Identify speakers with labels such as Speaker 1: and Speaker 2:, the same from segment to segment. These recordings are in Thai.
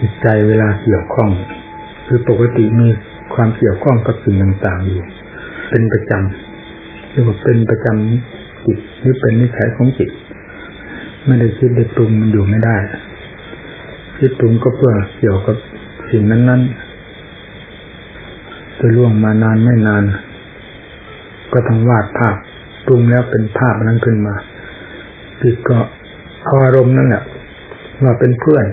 Speaker 1: จิตใจเวลาเกี่ยวข้อง คือปกติมีความเกี่ยวข้องกับสิ่งต่างๆอยู่เป็นประจำเรียกว่าเป็นประจำจิตหรือเป็นนิสัยของจิต ไม่ได้คิดได้ปรุงมันอยู่ไม่ได้ คิดปรุงก็เพื่อเกี่ยวกับสิ่งนั้นๆจะล่วงมานานไม่นาน ก็ต้องวาดภาพปรุงแล้วเป็นภาพนั้นขึ้นมาจิตก็เอาอารมณ์นั่นแหละว่าเป็นเพื่อน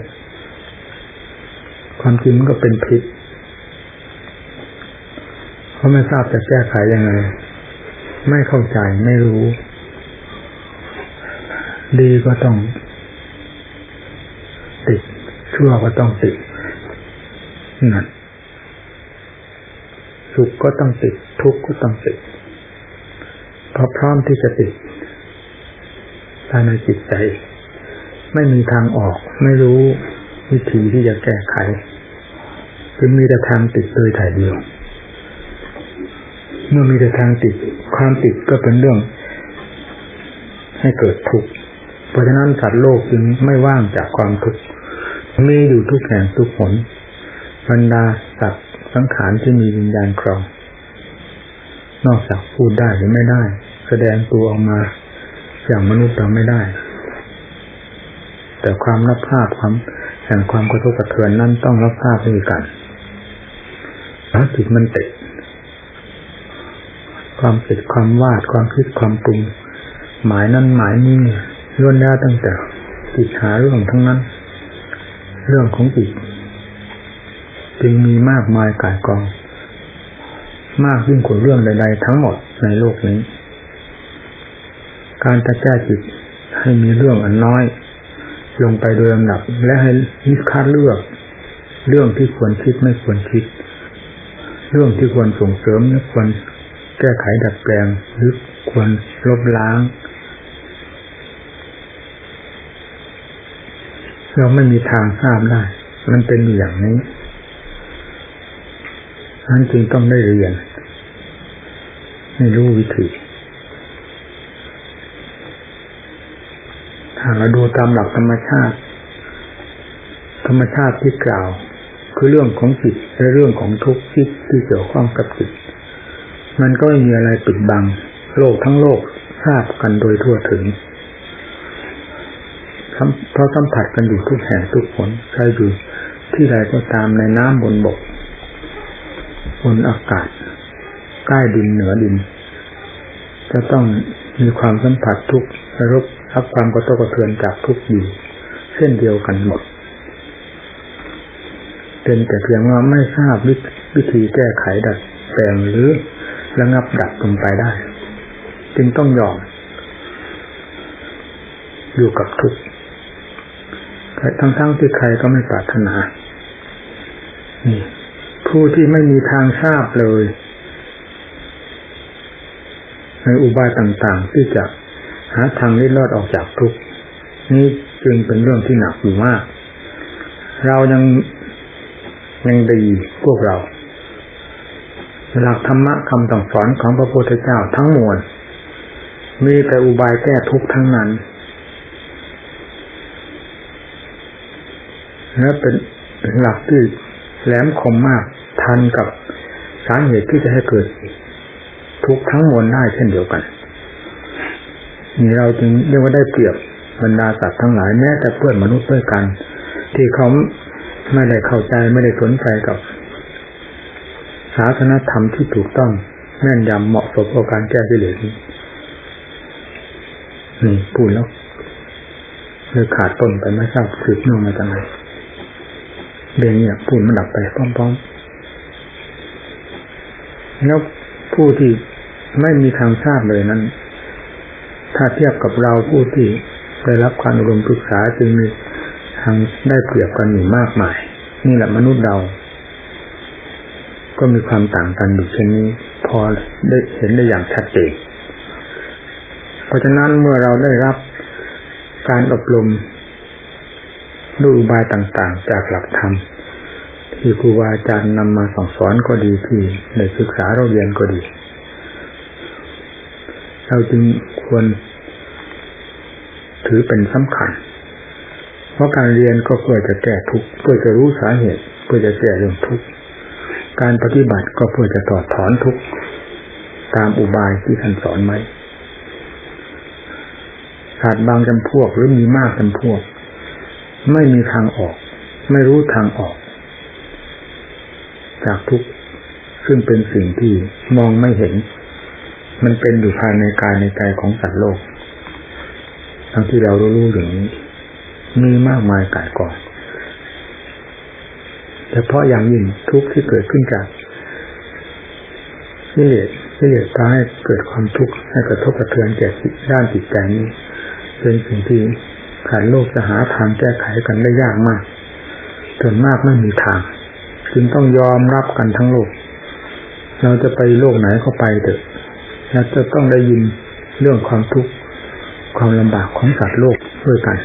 Speaker 1: ความจริงมันก็เป็นพิษเขาไม่ทราบจะแก้ไขยังไง ไม่เข้าใจไม่รู้ ดีก็ต้องติด ชั่วก็ต้องติดนั่นสุขก็ต้องติด ทุกข์ก็ต้องติดเพราะพร้อมที่จะติดภายในจิตใจ ไม่มีทางออก ไม่รู้วิธีที่จะแก้ไข คือมีแต่ทางติดโดยถ่ายเดียว เมื่อมีแต่ทางติด ความติดก็เป็นเรื่อง ให้เกิดทุกข์เพราะฉะนั้นสัตว์โลกจึงไม่ว่างจากความทุกข์มีอยู่ทุกแห่งทุกหนบรรดาสัตว์สังขารที่มีวิญญาณครอง นอกจากพูดได้หรือไม่ได้ แสดงตัวออกมาอย่างมนุษย์เราไม่ได้ แต่ความรับภาพความแห่งความกระทบกระเทือนนั้นต้องรับภาพด้วยกันาจิตมันติด ความติดความวาดความคิดความปรุง หมายนั้นหมายนี้ล้วนแล้วตั้งแต่จิตหาเรื่องทั้งนั้น เรื่องของจิตจึงมีมากมายกายกอง มากยิ่งกว่าเรื่องใด ๆ ทั้งหมดในโลกนี้ การจะแก้จิตให้มีเรื่องอันน้อย ลงไปโดยลำดับและให้นิคัดเลือก เรื่องที่ควรคิดไม่ควรคิด เรื่องที่ควรส่งเสริมควรแก้ไขดัดแปลงหรือควรลบล้าง เราไม่มีทางทราบได้ มันเป็นอย่างนี้นั้นจึงต้องได้เรียนให้รู้วิธีถ้าเราดูตามหลักธรรมชาติ ธรรมชาติที่กล่าว คือเรื่องของจิตและเรื่องของทุกข์ที่ที่เกี่ยวข้องกับจิต มันก็ไม่มีอะไรปิดบัง โลกทั้งโลกทราบกันโดยทั่วถึงเพราะสัมผัสกันอยู่ทุกแห่งทุกผลใครอยู่ที่ใดก็ตามในน้ำบนบก บนอากาศ ใกล้ดินเหนือดิน จะต้องมีความสัมผัสทุกระรบรับความกระทบกระเทือนจากทุกอยู่ เช่นเดียวกันหมด เป็นแต่เพียงว่าไม่ทราบวิธีแก้ไขดัดแปลงหรือระงับดับลงไปได้ จึงต้องยอม อยู่กับทุกข์ทั้งๆทที่ใครก็ไม่ปรารถนานี่ผู้ที่ไม่มีทางทราบเลยในอุบายต่างๆ ที่จะหาทางลิ้รอดออกจากทุกข์นี่จึงเป็นเรื่องที่หนักอยู่มาก เรายัง ยังดีพวกเรา หลักธรรมะคำสั่งสอนของพระพุทธเจ้าทั้งมวลมีแต่อุบายแก้ทุกข์ทั้งนั้น และเป็นหลักที่แหลมคมมากทันกับสาเหตุที่จะให้เกิด ทุกข์ทั้งมวลได้เช่นเดียวกันนี่เราจึงเรียกว่าได้เปรียบบรรดาสัตว์ทั้งหลายแม้แต่เพื่อนมนุษย์ด้วยกัน ที่เขา ไม่ได้เข้าใจไม่ได้สนใจกับศาสนธรรมที่ถูกต้องแม่นยำเหมาะสมกับการแก้กิเลสนี้นี่พูดแล้วเลยขาดต้นไปไม่ทราบสืบเนื่องมาจากไหนเรียนเนี่ยพูดมันดับไปพร้อมๆแล้วผู้ที่ไม่มีทางทราบเลยนั้น ถ้าเทียบกับเราผู้ที่ได้รับการอบรมศึกษาจึงมี ทางได้เปรียบกันอยู่มากมาย นี่แหละมนุษย์เรา ก็มีความต่างกันอยู่เช่นนี้ พอได้เห็นได้อย่างชัดเจนเพราะฉะนั้นเมื่อเราได้รับการอบรมด้วยอุบายต่างๆ จากหลักธรรมที่ครูบาอาจารย์นำมาสอนสอนก็ดีที่ในศึกษาเราเรียนก็ดี เราจึงควรถือเป็นสำคัญ เพราะการเรียนก็เพื่อจะแก้ทุกข์เพื่อจะรู้สาเหตุ เพื่อจะแก้เรื่องทุกข์การปฏิบัติก็เพื่อจะถอดถอนทุกข์ตามอุบายที่ท่านสอนไว้ขาดบางจำพวกหรือมีมากจำพวก ไม่มีทางออก ไม่รู้ทางออก จากทุกข์ซึ่งเป็นสิ่งที่มองไม่เห็น มันเป็นอยู่ภายในกายในใจของสัตว์โลก ทั้งที่เรารู้อย่างนี้ มีมากมายกายกองเฉพาะอย่างยิ่งทุกข์ที่เกิดขึ้นจากกิเลสกิเลสพาให้เกิดความทุกข์ให้กระทบกระเทือนแก่ด้านจิตใจนี้ เป็นสิ่งที่ขันโลกจะหาทางแก้ไขกันได้ยากมากส่วนมากไม่มีทาง จึงต้องยอมรับกันทั้งโลก เราจะไปโลกไหนก็ไปเถอะเราจะต้องได้ยินเรื่องความทุกข์ความลำบากของสัตว์โลกด้วยกัน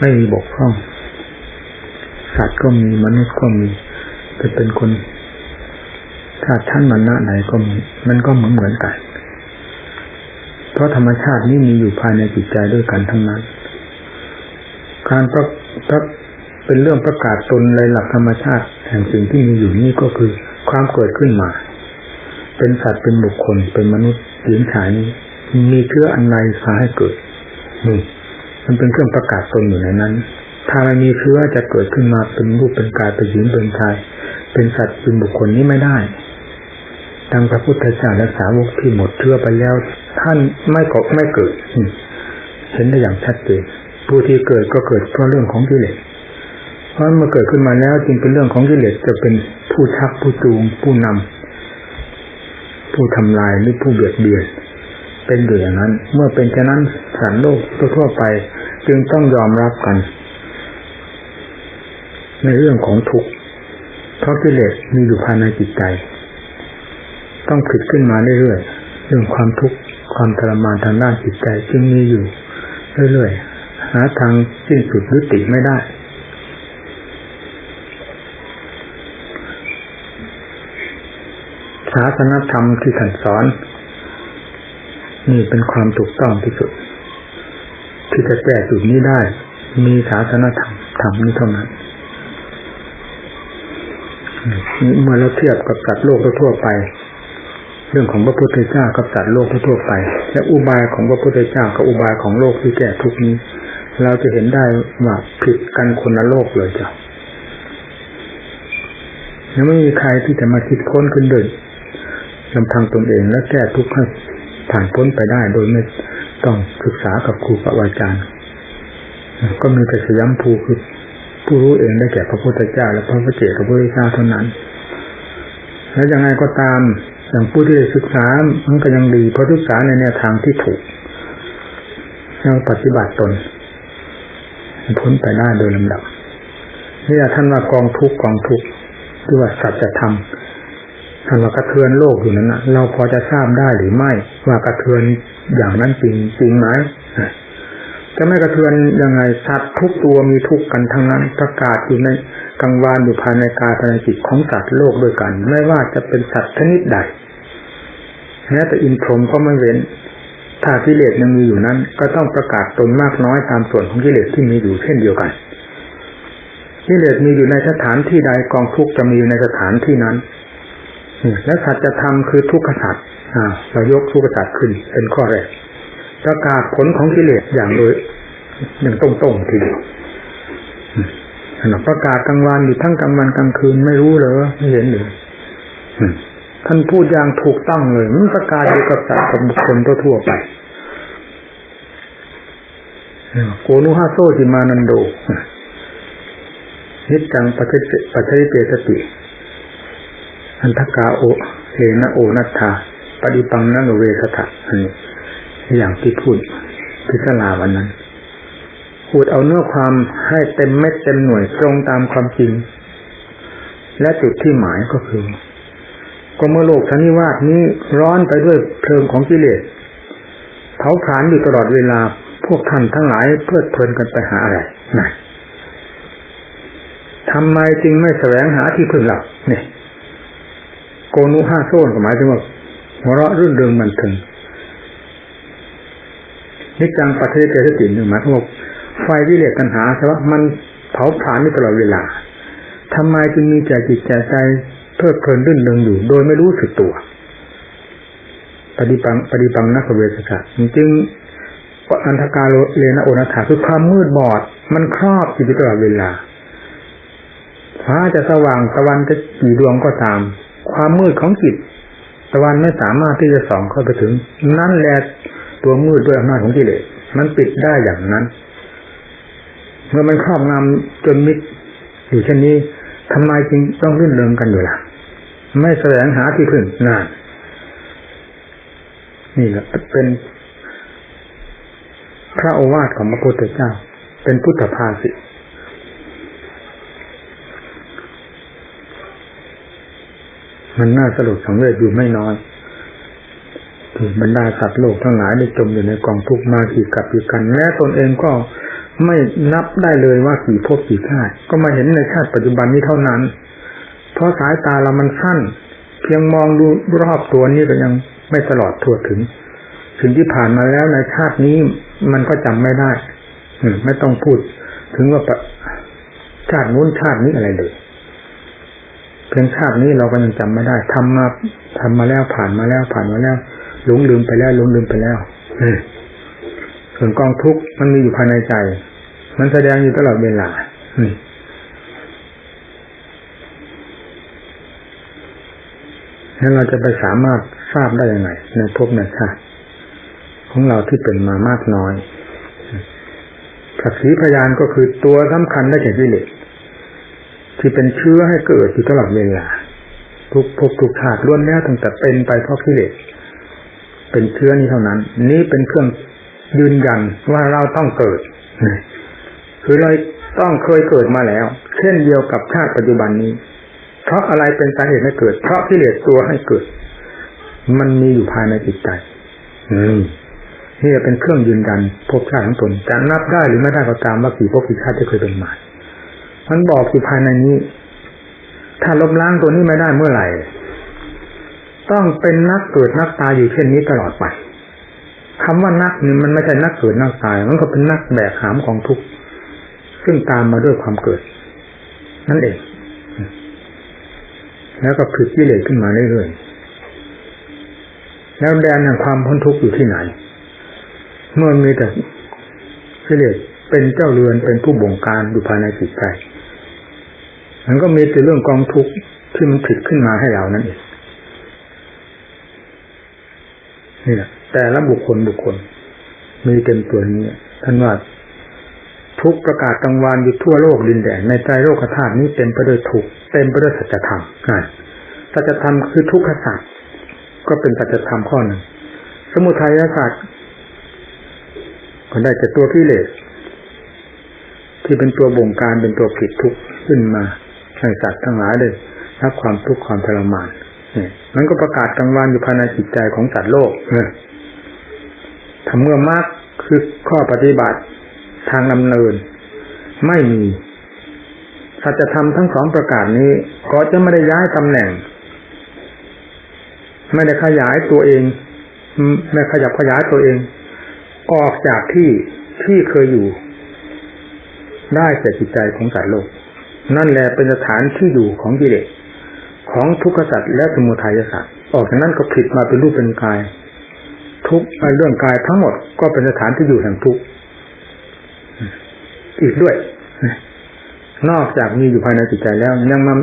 Speaker 1: ไม่มีบกพร่อง สัตว์ก็มีมนุษย์ก็มีจะเป็นคนถ้าท่านมันณะไหนก็มีมันก็เหมือนเหมือนกัน เพราะธรรมชาตินี้มีอยู่ภายในจิตใจด้วยกันทั้งนั้น การประประเป็นเรื่องประกาศตนในหลักธรรมชาติ แห่งสิ่งที่มีอยู่นี่ก็คือความเกิดขึ้นมา เป็นสัตว์เป็นบุคคลเป็นมนุษย์หญิงชายนี้มีเชื้ออันใดพาให้เกิดนี่ มันเป็นเครื่องประกาศตนอยู่ในนั้น ถ้ามันมีเชื้อจะเกิดขึ้นมาเป็นรูปเป็นกายเป็นหญิงเป็นชาย เป็นสัตว์เป็นบุคคลนี้ไม่ได้ดังพระพุทธเจ้าและสาวกที่หมดเชื้อไปแล้ว ท่านไม่กไม่เกิด เห็นได้อย่างชัดเจนผู้ที่เกิดก็เกิดเพราะเรื่องของกิเลสเพราะเมื่อเกิดขึ้นมาแล้วจึงเป็นเรื่องของกิเลสจะเป็นผู้ชักผู้จูง ผู้นำผู้ทำลายหรือผู้เบียดเบียนเป็นอยู่อย่างนั้น เมื่อเป็นเช่นนั้นสัตว์โลกทั่วไป จึงต้องยอมรับกัน ในเรื่องของทุกข์เพราะกิเลสมีอยู่ภายในจิตใจ ต้องผลิตขึ้นมาเรื่อยๆเรื่องความทุกข์ความทรมานทางด้านจิตใจจึงมีอยู่เรื่อยๆหาทางสิ้นสุดยุติไม่ได้ศาสนธรรมที่ท่านสอน นี่เป็นความถูกต้องที่สุด ที่จะแก้จุดนี้ได้ มีศาสนธรรมธรรมนี้เท่านั้นเมื่อเราเทียบกับสัตว์โลกทั่วไป เรื่องของพระพุทธเจ้ากับสัตว์โลกทั่วไป และอุบายของพระพุทธเจ้ากับอุบายของโลกที่แก้ทุกนี้ เราจะเห็นได้ว่าผิดกันคนละโลกเลยจ้ะยังไม่มีใครที่จะมาคิดค้นขึ้นเดินลำพังตนเองและแก้ทุกข์ให้ผ่านพ้นไปได้โดยไม่ ต้องศึกษากับครูปอาจารย์ก็มีแต่สยามภูคือผู้รู้เองได้แก่พระพุทธเจ้า และพระพเจ้าพระพุทธเจ้าเท่านั้น แล้วยังไงก็ตามอย่างผู้ที่ได้ศึกษามันก็ยังดีเพราะศึกษาในแนวทางที่ถูกแล้วปฏิบัติตนพ้นไปได้โดยลำดับนี่ท่านว่ากองทุกกองทุกหรือว่าสัจธรรมท่านว่ากระเทือนโลกอยู่นั้นนะเราพอจะทราบได้หรือไม่ว่ากระเทือน อย่างนั้นจริงจริงไหมจะไม่กระเทือนยังไงสัตว์ทุกตัวมีทุกกันทั้งนั้นประกาศอยู่ในกังวานอยู่ภายในกายภายในจิตของสัตว์โลกด้วยกัน ไม่ว่าจะเป็นสัตว์ชนิดใดแม้แต่อินทรมก็ไม่เว้น ถ้ากิเลสยังมีอยู่นั้น ก็ต้องประกาศตนมากน้อยตามส่วนของกิเลสที่มีอยู่เช่นเดียวกันกิเลสมีอยู่ในสถานที่ใดกองทุกจะมีอยู่ในสถานที่นั้นและสัจธรรมคือทุกขสัจ เรายกทุกขสัจขึ้น เป็นข้อแรกประกาศผลของกิเลสอย่างโดยอย่างตรงๆทีเดียวประกาศกลางวันอยู่ทั้งกลางวันกลางคืนไม่รู้เลยไม่เห็นเลยท่านพูดอย่างถูกต้องเลยมันประกาศอยู่กับสัตว์กับบุคคลทั่วไปโกนุฮาโซจิมานันโดนิจังปัจเจปัจเจเจสติ อันทกาโอเลนะโอนัตถา ปฏิปังนังเวสถะอันนี้อย่างที่พูดพิจารณาวันนั้นพูดเอาเนื้อความให้เต็มเม็ดเต็มหน่วยตรงตามความจริง และจุดที่หมายก็คือ ก็เมื่อโลกทนิวาสนี้ร้อนไปด้วยเพลิงของกิเลสเผาผลาญอยู่ตลอดเวลาพวกท่านทั้งหลายเพลิดเพลินกันไปหาอะไรนะทำไมจึงไม่แสวงหาที่พึ่งหลักเนี่ยโกนุห้าโซนก็หมายถึงว่า หัวเราะรื่นเริงมันถึงนิจังปัจเจเจสติหนึ่งหมายถึงว่าไฟวิเลสตัณหาใช่ไหมมันเผาผลาญอยู่ตลอดเวลาทำไมจึงมีใจจิตใจใจเพลิดเพลินรื่นเริงอยู่ โดยไม่รู้สึกตัว ปฏิปังปฏิปังนักเวสกะจึงอันธการเลนะโอนาถาคือความมืดบอด มันครอบจิตตลอดเวลาฟ้าจะสว่างตะวันจะกี่ดวงก็ตาม ความมืดของจิต ตะวันไม่สามารถที่จะส่องเข้าไปถึง นั่นแหละตัวมืดด้วยอำนาจของกิเลสมันปิดได้อย่างนั้น เมื่อมันครอบงำจนมิดอยู่เช่นนี้ทำไมจึงต้องรื่นเริงกันอยู่ล่ะ ไม่แสวงหาที่พึ่งนานนี่แหละเป็นพระโอวาทของพระพุทธเจ้า เป็นพุทธภาษิต มันน่าสลดสังเวชอยู่ไม่น้อยที่บรรดาสัตว์โลกทั้งหลายได้จมอยู่ในกองทุกข์มากี่กับกี่กันแม้ตนเองก็ไม่นับได้เลยว่ากี่ภพกี่ชาติก็มาเห็นในชาติปัจจุบันนี้เท่านั้น เพราะสายตาเรามันสั้น เพียงมองดูรอบตัวนี้ก็ยังไม่ตลอดทั่วถึงสิ่งที่ผ่านมาแล้วในชาตินี้มันก็จำไม่ได้ไม่ต้องพูด ถึงว่าชาตินู้นชาตินี้อะไรเลย เพียงชาตินี้เราก็ยังจำไม่ได้ทำมาทำมาแล้วผ่านมาแล้วผ่านมาแล้วหลงลืมไปแล้วหลงลืมไปแล้วส่วนกองทุกข์มันมีอยู่ภายในใจ มันแสดงอยู่ตลอดเวลานี่แล้วเราจะไปสามารถทราบได้ยังไงในภพในชาติของเราที่เป็นมามากน้อยสักขีพยานก็คือตัวสำคัญได้แก่กิเลส ที่เป็นเชื้อให้เกิดอยู่ตลอดเวลาทุกภพทุกชาติล้วนแล้วตั้งแต่เป็นไปเพราะกิเลสเป็นเชื้อนี้เท่านั้น นี้เป็นเครื่องยืนยันว่าเราต้องเกิดคือเราต้องเคยเกิดมาแล้ว เช่นเดียวกับชาติปัจจุบันนี้ เพราะอะไรเป็นสาเหตุให้เกิด เพราะกิเลสตัวให้เกิด มันมีอยู่ภายในจิตใจนี่นี่เป็นเครื่องยืนยันภพชาติของตนจะนับได้หรือไม่ได้ก็ตามว่ากี่ภพกี่ชาติที่เคยเป็นมา มันบอกอยู่ภายในนี้ ถ้าลบล้างตัวนี้ไม่ได้เมื่อไหร่ ต้องเป็นนักเกิดนักตายอยู่เช่นนี้ตลอดไปคำว่านักนี่มันไม่ใช่นักเกิดนักตาย มันก็เป็นนักแบกหามของทุกข์ซึ่งตามมาด้วยความเกิด นั่นเอง แล้วก็ผลิตกิเลสขึ้นมาเรื่อยๆแล้วแดนแห่งความพ้นทุกข์อยู่ที่ไหน เมื่อมีแต่กิเลสเป็นเจ้าเรือนเป็นผู้บงการอยู่ภายในจิตใจ มันก็มีแต่เรื่องกองทุกข์ที่มันผิดขึ้นมาให้เรานั่นเองนี่แหละแต่ละบุคคลบุคคล มีเต็มตัวนี้ท่านว่าทุกประกาศกลางวานอยู่ทั่วโลกดินแดนในใจโลกธาตุนี้เต็มไปด้วยทุกเต็มไปด้วยสัจธรรมนั่นสัจธรรมคือทุกขศาสตร์ก็เป็นสัจธรรมข้อหนึ่ง สมุทัยศาสตร์ก็ได้จากตัวพิเลสที่เป็นตัวบงการเป็นตัวผิดทุกข์ขึ้นมา ให้สัตว์ทั้งหลายเลยรับความทุกข์ความทรมานมันก็ประกาศกลางวันอยู่ภายในจิตใจของสัตว์โลกเนี่ยถ้าเมื่อมากคือข้อปฏิบัติทางดำเนิน ไม่มีสัจธรรมทั้งสองประกาศนี้ ก็จะไม่ได้ย้ายตำแหน่ง ไม่ได้ขยายตัวเอง ไม่ขยับขยายตัวเอง ออกจากที่ที่เคยอยู่ ได้แต่จิตใจของสัตว์โลก นั่นแหละเป็นสถานที่อยู่ของกิเลสของทุกขสัตว์และสมุทัยสัตว์ออกจากนั้นก็ผิดมาเป็นรูปเป็นกาย ทุกเรื่องกายทั้งหมดก็เป็นสถานที่อยู่แห่งทุกอีกด้วย นอกจากมีอยู่ภายในจิตใจแล้วยังมา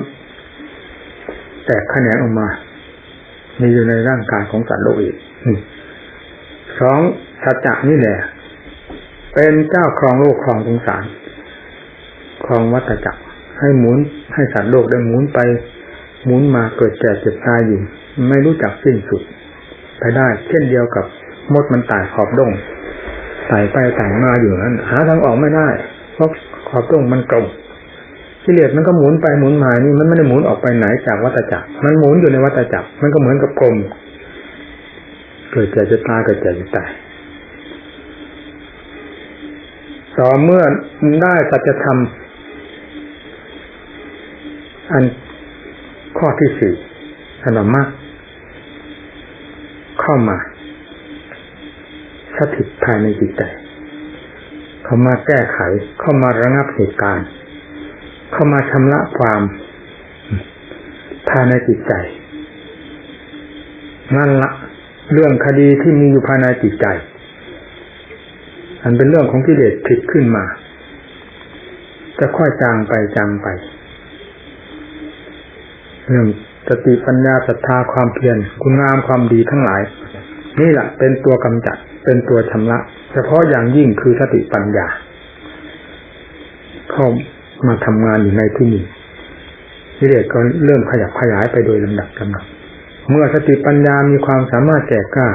Speaker 1: แตกแขนงออกมา มีอยู่ในร่างกายของสัตว์โลกอีกสองสัจจะนี่แหละ เป็นเจ้าครองโลกครองสงสารครองวัฏจักร ให้หมุนให้สัตว์โลกได้หมุนไป หมุนมาเกิดแก่เจ็บตายอยู่ ไม่รู้จักสิ้นสุด ไปได้ เช่นเดียวกับมดมันตายขอบดงไต่ไปไต่มาอยู่นั้นหาทางออกไม่ได้เพราะขอบดงมันกลมกิเลสมันก็หมุนไปหมุนมานี่มันไม่ได้หมุนออกไปไหนจากวัฏจักร มันหมุนอยู่ในวัฏจักร มันก็เหมือนกับกลม เกิดแก่จะตายเกิดแก่จะตายต่อเมื่อได้สัจธรรม อันข้อที่สี่ขนมมากเข้ามาสถิตภายในจิตใจ เข้ามาแก้ไข เข้ามาระงับเหตุการณ์ เข้ามาชำระความภายในจิตใจ นั่นละ เรื่องคดีที่มีอยู่ภายในจิตใจ อันเป็นเรื่องของกิเลสผิดขึ้นมา จะค่อยจางไปจางไป เรื่องสติปัญญาศรัทธาความเพียรคุณงามความดีทั้งหลาย นี่แหละเป็นตัวกำจัดเป็นตัวชำระ เฉพาะอย่างยิ่งคือสติปัญญาเข้ามาทำงานอยู่ในที่นี้กิเลสก็เริ่มขยับขยายไปโดยลำดับลำดับเมื่อสติปัญญามีความสามารถแก่กล้า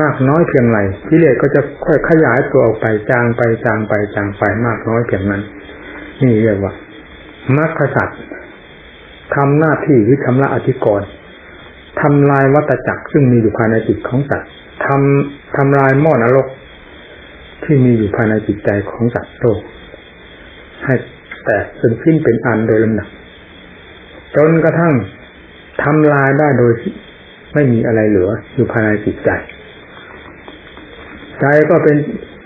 Speaker 1: มากน้อยเพียงไรกิเลสก็จะค่อยขยายตัวออกไปจางไปจางไปจางไปมากน้อยเพียงนั้น นี่เรียกว่ามรรคสัตว์ ทำหน้าที่วิชำระอธิกรณ์ทำลายวัตจักรซึ่งมีอยู่ภายในจิตของสัตว์ทำทำลายหม้อนรก ที่มีอยู่ภายในจิตใจของสัตว์โลกให้แตกเป็นสิ้นเป็นอันโดยลำดับจนกระทั่งทำลายได้โดยไม่มีอะไรเหลืออยู่ภายในจิตใจ ใจก็เป็น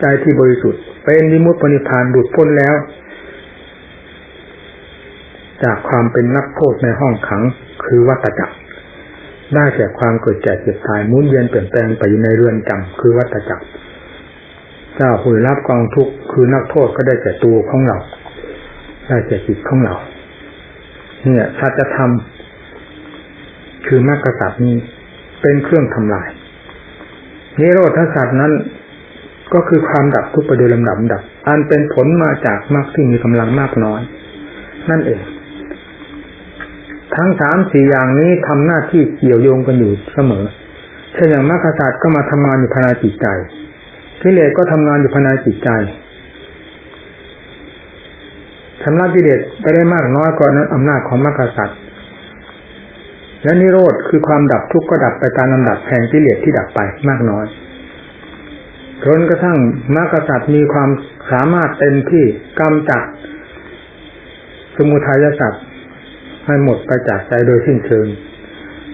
Speaker 1: ใจที่บริสุทธิ์ เป็นนิมุติปณิพานดุดพ้นแล้ว จากความเป็นนักโทษในห้องขังคือวัตจักร ได้แก่ความเกิดแก่เจ็บตายมุนเวียนเปลี่ยนแปลงไปในเรือนจำคือวัตจักร เจ้าผู้รับกองทุกข์คือนักโทษก็ได้แก่ตัวของเรา ได้แก่จิตของเรา เนี่ยสัจธรรมคือมรรคสัตว์นี้เป็นเครื่องทำลายนิโรธสัตว์นั้นก็คือความดับทุกข์ไปโดยลำดับดับ อันเป็นผลมาจากมรรคที่มีกำลังมากน้อย นั่นเอง ทั้งสามสี่อย่างนี้ทำหน้าที่เกี่ยวโยงกันอยู่เสมอ เช่นอย่างมรรคศาสตร์ก็มาทำงานอยู่ภายในจิตใจกิเลสก็ทำงานอยู่ภายในจิตใจชำระกิเลสไปได้มากน้อยกว่านั้นอำนาจของมรรคศาสตร์และนิโรธคือความดับทุกข์ก็ดับไปตามลำดับแห่งกิเลสที่ดับไปมากน้อยจนกระทั่งมรรคศาสตร์มีความสามารถเต็มที่กำจัดสมุทัยสัตว์ ให้หมดไปจากใจโดยสิ้นเชิง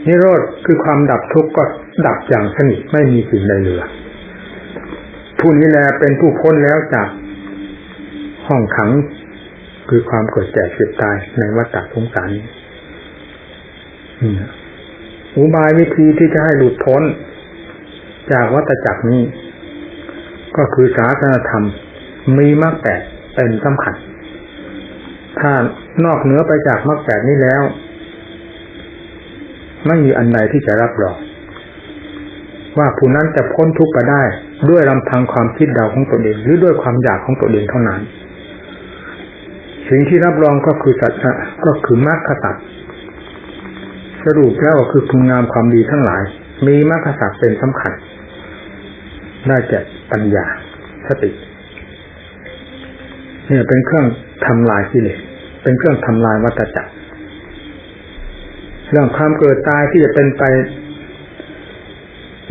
Speaker 1: นิโรธคือความดับทุกข์ก็ดับอย่างสนิทไม่มีสิ่งใดเหลือ ผู้นี้แลเป็นผู้พ้นแล้วจากห้องขังคือความเกิดแก่เจ็บตายในวัฏฏะสงสารนี้อุบายวิธีที่จะให้หลุดพ้น จากวัฏจักรนี้ ก็คือศาสนธรรมมีมรรคแปดเป็นสำคัญ ถ้า นอกเหนือไปจากมรรคแปดนี้แล้ว ไม่มีอันใดที่จะรับรองว่าผู้นั้นจะพ้นทุกข์ไปได้ ด้วยลำพังความคิดเดาของตนเองหรือด้วยความอยากของตนเองเท่านั้น สิ่งที่รับรองก็คือสัจจะก็คือมรรคสัตว์สรุปแล้วก็คือคุณงามความดีทั้งหลาย มีมรรคสัตว์เป็นสำคัญได้แก่ปัญญาสติเนี่ยเป็นเครื่องทำลายกิเลส เป็นเครื่องทำลายวัฏจักรเรื่องความเกิดตายที่จะเป็นไป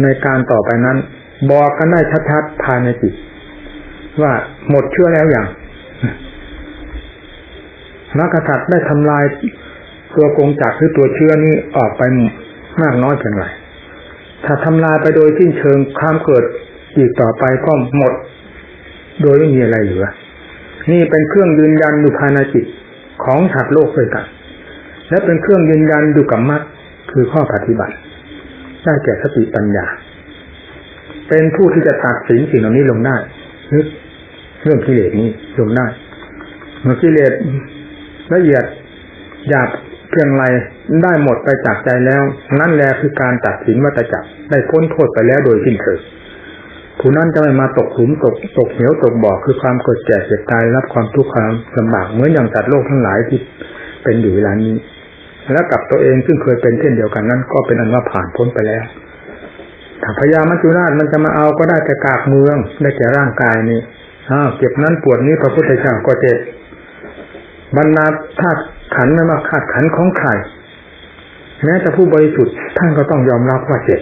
Speaker 1: ในการต่อไปนั้น บอกกันได้ชัดๆภายในจิตว่าหมดเชื่อแล้วอย่างมรรคสัตว์ได้ทำลายตัวกงจักรหรือตัวเชื้อนี้ออกไปมากน้อยเพียงไรถ้าทำลายไปโดยสิ้นเชิงความเกิดอีกต่อไปก็หมด โดยไม่มีอะไรเหลือนี่เป็นเครื่องยืนยันอยู่ภายในจิต ของสัตว์โลกด้วยกัน และเป็นเครื่องยืนยันอยู่กับมรรคคือข้อปฏิบัติ ได้แก่สติปัญญา เป็นผู้ที่จะตัดสินสิ่งเหล่านี้ลงได้นึกเรื่องกิเลสนี้ลงได้เมื่อกิเลสละเอียดหยาบเพียงไรได้หมดไปจากใจแล้ว นั่นแหละคือการตัดสินวัตจักรได้พ้นโทษไปแล้วโดยสิ้นเชิง ผู้นั้นจะไม่มาตกหลุมตกตกเหวตกบ่อคือความเกิดแก่เจ็บตายรับความทุกข์ความลำบากเหมือนอย่างสัตว์โลกทั้งหลายที่เป็นอยู่เวลานี้ และกับตัวเองซึ่งเคยเป็นเช่นเดียวกันนั้น ก็เป็นอันว่าผ่านพ้นไปแล้วถ้าพญามัจจุราชมันจะมาเอาก็ได้แต่กากเมืองได้แก่ร่างกายนี้อ้าวเจ็บนั้นปวดนี้พระพุทธเจ้าก็เจ็บบรรดาธาตุขันไม่มาขาดขันของใครแม้แต่ผู้บริสุทธิ์ท่านก็ต้องยอมรับว่าเจ็บ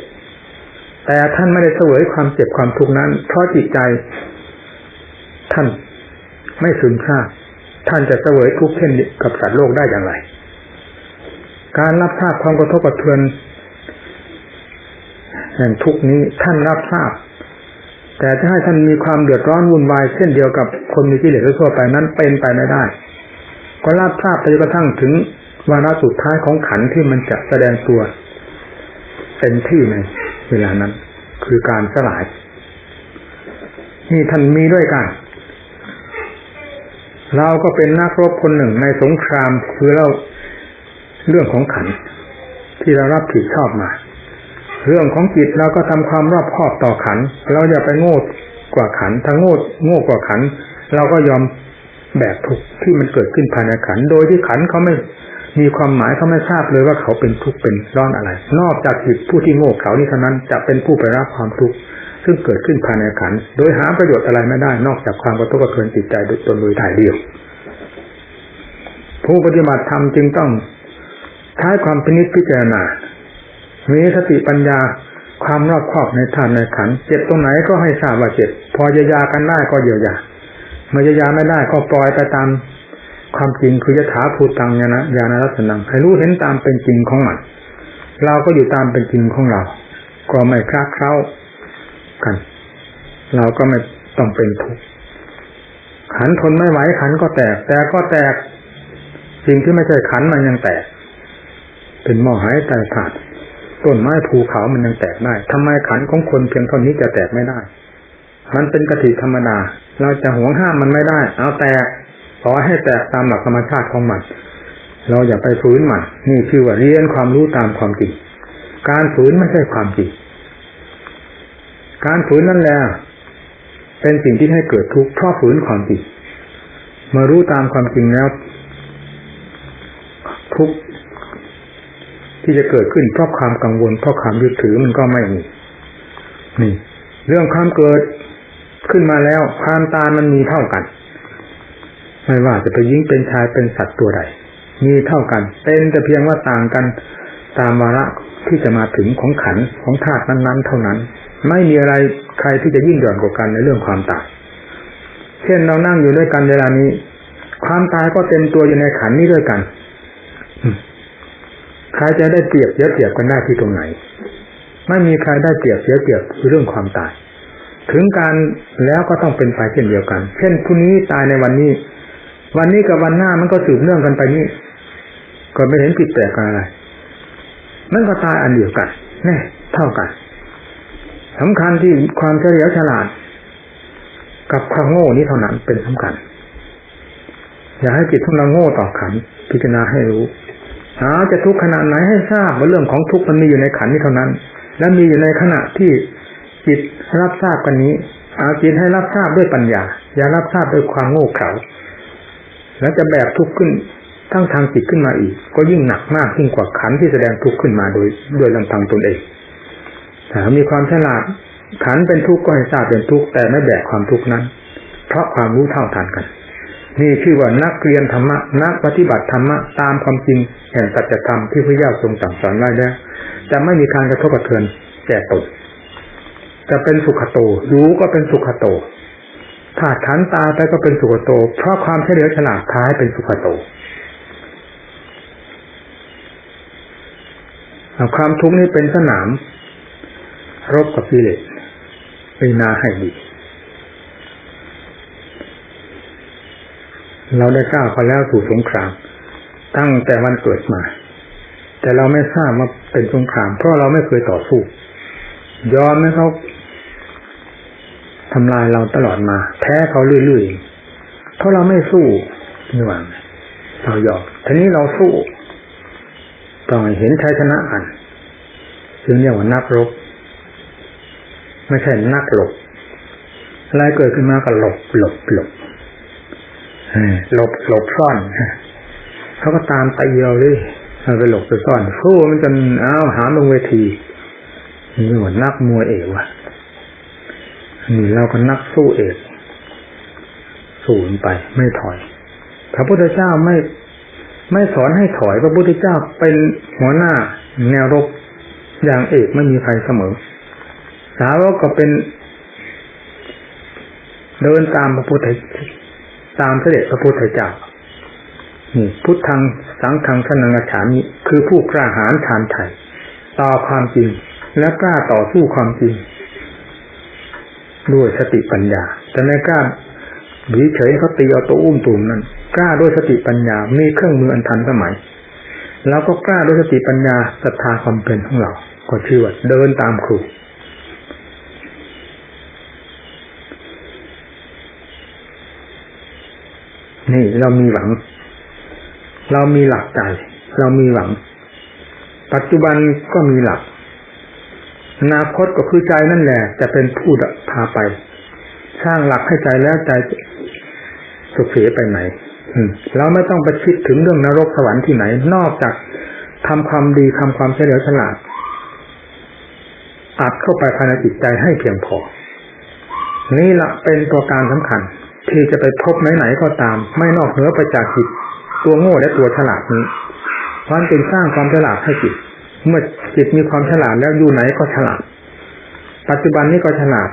Speaker 1: แต่ท่านไม่ได้เสวยความเจ็บความทุกข์นั้น เพราะจิตใจ ท่านไม่ซึมซาท่านจะเสวยทุกข์เช่นกับสัตว์โลกได้อย่างไร การรับทราบความกระทบกระเทือนแห่งทุกนี้ท่านรับทราบ แต่ถ้าให้ท่านมีความเดือดร้อนวุ่นวายเช่นเดียวกับคนมีกิเลสทั่วไปนั้นเป็นไปไม่ได้ ก็รับทราบไปจนกระทั่งถึงวาระสุดท้ายของขันธ์ที่มันจะแสดงตัวเป็นที่ใน เวลานั้น คือการสลาย นี่ท่านมีด้วยกัน เราก็เป็นนักรบคนหนึ่งในสงครามคือเราเรื่องของขัน ที่เรารับผิดชอบมา เรื่องของจิตเราก็ทำความรอบคอบต่อขัน เราอย่าไปโง่กว่าขันถ้าโง่โง่กว่าขัน เราก็ยอมแบกทุกข์ที่มันเกิดขึ้นภายในขัน โดยที่ขันเขาไม่ มีความหมายเขาไม่ทราบเลยว่าเขาเป็นทุกข์เป็นร้อนอะไร นอกจากจิตผู้ที่โง่เขานี่เท่านั้นจะเป็นผู้ไปรับความทุกข์ซึ่งเกิดขึ้นภายในขัน โดยหาประโยชน์อะไรไม่ได้ นอกจากความกระทบกระเทือนจิตใจโดยตนโดยถ่ายเดียว ผู้ปฏิบัติธรรมจึงต้องใช้ความพินิจพิจารณามีสติปัญญาความรอบคอบในธาตุในขันเจ็บตรงไหนก็ให้ทราบว่าเจ็บ พอเยียวยากันได้ก็เยียวยาเมื่อเยียวยาไม่ได้ก็ปล่อยไปตาม ความจริงคือยถาภูตังยานะยานารัตนังให้รู้เห็นตามเป็นจริงของมัน เราก็อยู่ตามเป็นจริงของเรา ก็ไม่คลาดเคล้ากัน เราก็ไม่ต้องเป็นทุกข์ขันทนไม่ไหวขันก็แตก แต่ก็แตก สิ่งที่ไม่ใช่ขันมันยังแตก เป็นหม้อหายใจขาดต้นไม้ภูเขามันยังแตกได้ทำไมขันของคนเพียงเท่านี้จะแตกไม่ได้ มันเป็นกติธรรมดา เราจะหวงห้ามมันไม่ได้ เอาแตก ขอให้แตกตามหลักธรรมชาติของมัน เราอย่าไปฝืนมันนี่ชื่อว่าเรียนความรู้ตามความจริง การฝืนไม่ใช่ความจริง การฝืนนั่นแหละเป็นสิ่งที่ให้เกิดทุกข์เพราะฝืนความจริงเมื่อรู้ตามความจริงแล้วทุกข์ที่จะเกิดขึ้นเพราะความกังวลเพราะความยึดถือมันก็ไม่มีนี่ เรื่องความเกิดขึ้นมาแล้ว ความตายมันมีเท่ากัน ไม่ว่าจะเป็นหญิงเป็นชายเป็นสัตว์ตัวใด มีเท่ากัน เป็นแต่เพียงว่าต่างกันตามวาระที่จะมาถึงของขันของธาตุนั้นๆ เท่านั้น ไม่มีอะไรใครที่จะยิ่งหย่อนกว่ากันในเรื่องความตายเช่นเรานั่งอยู่ด้วยกันเวลานี้ ความตายก็เต็มตัวอยู่ในขันนี้ด้วยกันใครจะได้เปรียบเสียเปรียบกันได้ที่ตรงไหน ไม่มีใครได้เปรียบเสียเปรียบเรื่องความตาย ถึงการแล้วก็ต้องเป็นไปเช่นเดียวกัน เช่นผู้นี้ตายในวันนี้ วันนี้กับวันหน้ามันก็สืบเนื่องกันไปนี้ก็ไม่เห็นผิดแปลกอะไร มันก็ตายอันเดียวกันแน่เท่ากันสำคัญที่ความเฉลียวฉลาด กับความโง่นี้เท่านั้นเป็นสำคัญ อย่าให้จิตของเราโง่ต่อขัน พิจารณาให้รู้หาจะทุกข์ขนาดไหนให้ทราบว่าเรื่องของทุกข์มันมีอยู่ในขันนี้เท่านั้น และมีอยู่ในขณะที่จิตรับทราบกันนี้ เอาจิตให้รับทราบด้วยปัญญา อย่ารับทราบด้วยความโง่เขลา แล้วจะแบกทุกข์ขึ้นทั้งทางจิตขึ้นมาอีก ก็ยิ่งหนักมากยิ่งกว่าขันที่แสดงทุกข์ขึ้นมาโดย โดยลำพังตนเองถ้ามีความฉลาดขันเป็นทุกข์ก็ให้ทราบเป็นทุกข์แต่ไม่แบกความทุกข์นั้น เพราะความรู้เท่าทันกัน นี่ชื่อว่านักเรียนธรรมะนักปฏิบัติธรรมะตามความจริงแห่งสัจธรรมที่พระเจ้าทรงสั่งสอนไว้แล้วจะไม่มีการกระทบกระเทือนแก่ตนจะเป็นสุขโตรู้ก็เป็นสุขโต ถ้าขันตาไปก็เป็นสุขโต เพราะความเฉลียวฉลาดท้ายเป็นสุขโตความทุกข์นี้เป็นสนาม รบกับกิเลสเป็นนาให้ดี เราได้ก้าวเขาแล้วสู่สงคราม ตั้งแต่วันเกิดมา แต่เราไม่ทราบว่าเป็นสงคราม เพราะเราไม่เคยต่อสู้ ยอมให้เขา ทำลายเราตลอดมา แพ้เขาเรื่อยๆเพราะเราไม่สู้นี่หว่าเราหยอมทีนี้เราสู้ต้องเห็นชัยชนะอันซึ่งเรียกว่านักรบไม่ใช่นักหลบอะไรเกิดขึ้นมาก็หลบหลบหลบหลบหลบซ่อนเขาก็ตามตีเราเลยเราไปหลบไปซ่อนสู้มันจนอ้าวหามลงเวทีนี่เหมือนนักมวยเอกว่ะ นี่เราก็นักสู้เอกสู้ไป ไม่ถอย พระพุทธเจ้าไม่ ไม่สอนให้ถอย พระพุทธเจ้าเป็นหัวหน้า แนวรบอย่างเอกไม่มีใครเสมอ สาวกก็เป็น เดินตามพระพุทธตามเสด็จพระพุทธเจ้านี่พุทธังสังฆังสนังฉามิคือผู้กล้าหาญชานไถ่ต่อความจริง และกล้าต่อสู้ความจริง ด้วยสติปัญญาแต่ไม่กล้าหวีเฉยเขาตีเอาตัวอุ้มตุ่มนั้นกล้าด้วยสติปัญญามีเครื่องมืออันทันสมัยเราก็กล้าด้วยสติปัญญาศรัทธาความเป็นของเรา ก็ชื่อว่าเดินตามครูนี่เรามีหวัง เรามีหลักใจ เรามีหวัง ปัจจุบันก็มีหลัก อนาคตก็คือใจนั่นแหละ จะเป็นผู้พาไป สร้างหลักให้ใจแล้วใจสุขเสียไปไหนเราไม่ต้องไปคิดถึงเรื่องนรกสวรรค์ที่ไหน นอกจากทำความดีทำความเฉลียวฉลาดอัดเข้าไปภายในจิตใจให้เพียงพอ นี่ละเป็นตัวการสำคัญ ที่จะไปพบไหนๆก็ตาม ไม่นอกเหนือไปจากจิต ตัวโง่และตัวฉลาดนี้เพราะจึงสร้างความฉลาดให้จิต เมื่อจิตมีความฉลาดแล้วอยู่ไหนก็ฉลาด ปัจจุบันนี้ก็ฉลาด